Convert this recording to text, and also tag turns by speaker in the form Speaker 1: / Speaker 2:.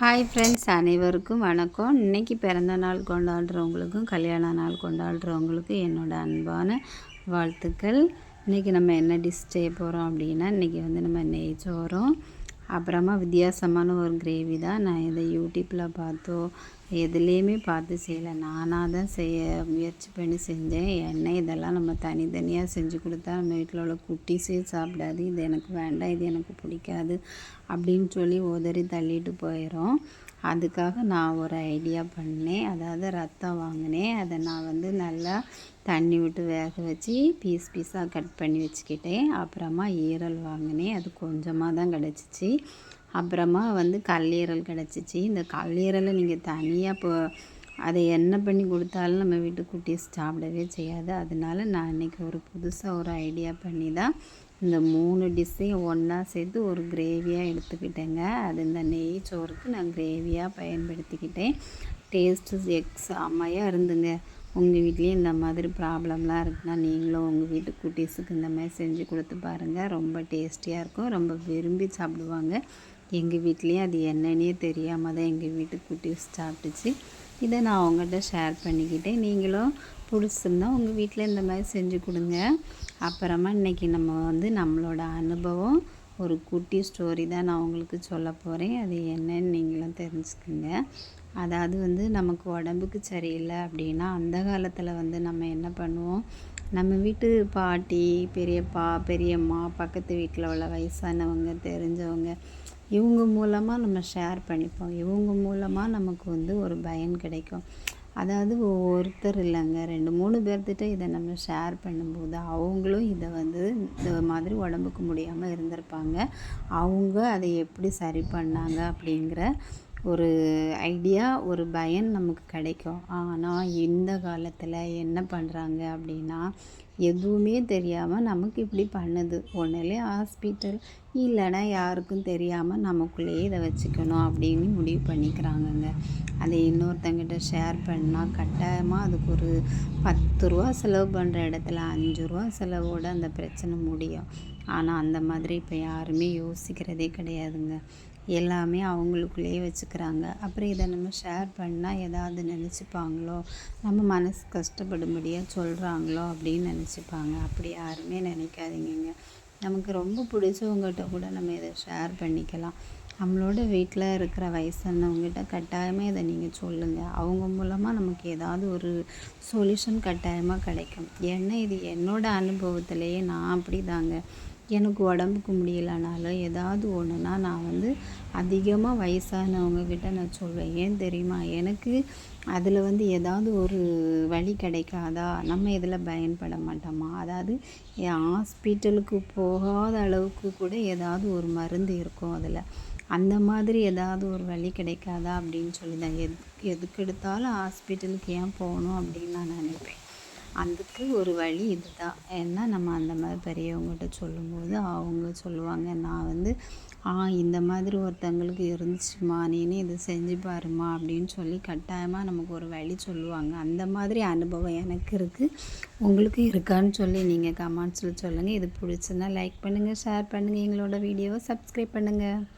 Speaker 1: Hi friends அனைவருக்கும் வணக்கம். இன்றைக்கி பிறந்த நாள் கொண்டாடுறவங்களுக்கும் கல்யாண நாள் கொண்டாடுறவங்களுக்கும் என்னோடய அன்பான வாழ்த்துக்கள். இன்றைக்கி நம்ம என்ன டிஷ் செய்ய போகிறோம் அப்படின்னா இன்றைக்கி வந்து நம்ம நெய் சோறும் அப்புறமா வித்தியாசமான ஒரு கிரேவி தான் நான் இதை யூடியூப்பில் பார்த்தோ எதுலேயுமே பார்த்து செய்யலை. நானாக தான் செய்ய முயற்சி பண்ணி செஞ்சேன். எண்ணெய் இதெல்லாம் நம்ம தனித்தனியாக செஞ்சு கொடுத்தா நம்ம வீட்டில் உள்ள குட்டீஸே சாப்பிடாது. இது எனக்கு வேண்டாம் இது எனக்கு பிடிக்காது அப்படின்னு சொல்லி உதறி தள்ளிட்டு போயிடும் அதுக்காக நான் ஒரு ஐடியா பண்ணேன். அதாவது ரத்தம் வாங்கினேன். அதை நான் வந்து நல்லா தண்ணி விட்டு வேக வச்சு பீஸ் பீஸாக கட் பண்ணி வச்சுக்கிட்டேன். அப்புறமா ஈரல் வாங்கினேன். அது கொஞ்சமாக தான் கிடச்சிச்சு. அப்புறமா வந்து கல்லீரல் கிடச்சிச்சு. இந்த கல்லீரலை நீங்கள் தனியாக இப்போ அதை என்ன பண்ணி கொடுத்தாலும் நம்ம வீட்டு குட்டீஸ் சாப்பிடவே செய்யாது. அதனால நான் இன்றைக்கி ஒரு புதுசாக ஒரு ஐடியா பண்ணி தான் இந்த மூணு டிஷ்ஷையும் ஒன்றா சேர்த்து ஒரு கிரேவியாக எடுத்துக்கிட்டேங்க. அது இந்த நெய் சோறுக்கு நான் கிரேவியாக பயன்படுத்திக்கிட்டேன். டேஸ்ட்டு எக்ஸ் செம்மையாக இருந்துங்க. உங்கள் வீட்லேயும் இந்த மாதிரி ப்ராப்ளம்லாம் இருக்குன்னா நீங்களும் உங்கள் வீட்டு குட்டீஸுக்கு இந்த மாதிரி செஞ்சு கொடுத்து பாருங்கள் ரொம்ப டேஸ்டியாக இருக்கும். ரொம்ப விரும்பி சாப்பிடுவாங்க. எங்கள் வீட்லேயும் அது என்னன்னே தெரியாமல் தான் எங்கள் வீட்டு குட்டீஸ் சாப்பிட்டுச்சு. இதை நான் அவங்கள்ட்ட ஷேர் பண்ணிக்கிட்டேன். நீங்களும் பிடிச்சிருந்தா உங்கள் வீட்டில் இந்த மாதிரி செஞ்சு கொடுங்க. அப்புறமா இன்றைக்கி நம்ம வந்து நம்மளோட அனுபவம் ஒரு குட்டி ஸ்டோரி தான் நான் உங்களுக்கு சொல்ல போகிறேன் அது என்னன்னு நீங்களும் தெரிஞ்சுக்குங்க. அதாவது வந்து நமக்கு உடம்புக்கு சரியில்லை அப்படின்னா அந்த காலத்தில் வந்து நம்ம என்ன பண்ணுவோம்? நம்ம வீட்டு பாட்டி பெரியப்பா பெரியம்மா பக்கத்து வீட்டில் உள்ள வயசானவங்க தெரிஞ்சவங்க இவங்க மூலமாக நம்ம ஷேர் பண்ணிப்போம். இவங்க மூலமாக நமக்கு வந்து ஒரு பயன் கிடைக்கும். அதாவது ஒருத்தர் இல்லைங்க. ரெண்டு மூணு பேர்த்திட்ட இதை நம்ம ஷேர் பண்ணும்போது அவங்களும் இதை வந்து இந்த மாதிரி உடம்புக்கு முடியாமல் இருந்திருப்பாங்க. அவங்க அதை எப்படி சரி பண்ணாங்க அப்படிங்கிற ஒரு ஐடியா ஒரு பயன் நமக்கு கிடைக்கும். ஆனால் இந்த காலத்தில் என்ன பண்ணுறாங்க அப்படின்னா எதுவுமே தெரியாமல் நமக்கு இப்படி பண்ணுது. ஒன்றுலே ஹாஸ்பிட்டல் இல்லைன்னா யாருக்கும் தெரியாமல் நமக்குள்ளேயே இதை வச்சுக்கணும் அப்படின்னு முடிவு பண்ணிக்கிறாங்கங்க. அதை இன்னொருத்தங்கிட்ட ஷேர் பண்ணால் கட்டாயமாக அதுக்கு ஒரு பத்து ரூபா செலவு பண்ணுற இடத்துல அஞ்சு ரூபா செலவோடு அந்த பிரச்சனை முடியும். ஆனால் அந்த மாதிரி இப்போ யாருமே யோசிக்கிறதே கிடையாதுங்க. எல்லாமே அவங்களுக்குள்ளேயே வச்சுக்கிறாங்க. அப்புறம் இதை நம்ம ஷேர் பண்ணால் ஏதாவது நினச்சிப்பாங்களோ? நம்ம மனசு கஷ்டப்படும்படியாக சொல்கிறாங்களோ அப்படின்னு நினச்சிப்பாங்க. அப்படி யாருமே நினைக்காதீங்க நமக்கு ரொம்ப பிடிச்சவங்ககிட்ட கூட நம்ம இதை ஷேர் பண்ணிக்கலாம். நம்மளோட வீட்டில் இருக்கிற வயசானவங்ககிட்ட கட்டாயமாக இதை நீங்கள் சொல்லுங்கள் அவங்க மூலமாக நமக்கு ஏதாவது ஒரு சொல்யூஷன் கட்டாயமாக கிடைக்கும். ஏன்னா இது என்னோடய அனுபவத்திலேயே நான் அப்படி தாங்க எனக்கு உடம்புக்கு முடியலைனாலும் ஏதாவது ஒன்றுனா நான் வந்து அதிகமாக வயசானவங்கக்கிட்ட நான் சொல்வேன். ஏன் தெரியுமா? எனக்கு அதில் வந்து ஏதாவது ஒரு வழி கிடைக்காதா? நம்ம இதில் பயன்பட மாட்டோமா? அதாவது ஹாஸ்பிட்டலுக்கு போகாத அளவுக்கு கூட ஏதாவது ஒரு மருந்து இருக்கும் அதில். அந்த மாதிரி ஏதாவது ஒரு வழி கிடைக்காதா அப்படின்னு சொல்லி தான் எது எதுக்கு எடுத்தாலும் ஹாஸ்பிட்டலுக்கு ஏன் போகணும் அப்படின்னு நான் நினைப்பேன். அதுக்கு ஒரு வழி இது தான் ஏன்னா நம்ம அந்த மாதிரி பெரியவங்ககிட்ட சொல்லும்போது அவங்க சொல்லுவாங்க நான் வந்து ஆ இந்த மாதிரி ஒருத்தங்களுக்கு இருந்துச்சுமா நீனே இது செஞ்சு பாருமா அப்படின்னு சொல்லி கட்டாயமாக நமக்கு ஒரு வழி சொல்லுவாங்க. அந்த மாதிரி அனுபவம் எனக்கு இருக்குது உங்களுக்கு இருக்கான்னு சொல்லி நீங்கள் கமெண்ட்ஸில் சொல்லுங்கள் இது பிடிச்சுன்னா லைக் பண்ணுங்கள் ஷேர் பண்ணுங்கள் எங்களோட வீடியோவை சப்ஸ்கிரைப் பண்ணுங்கள்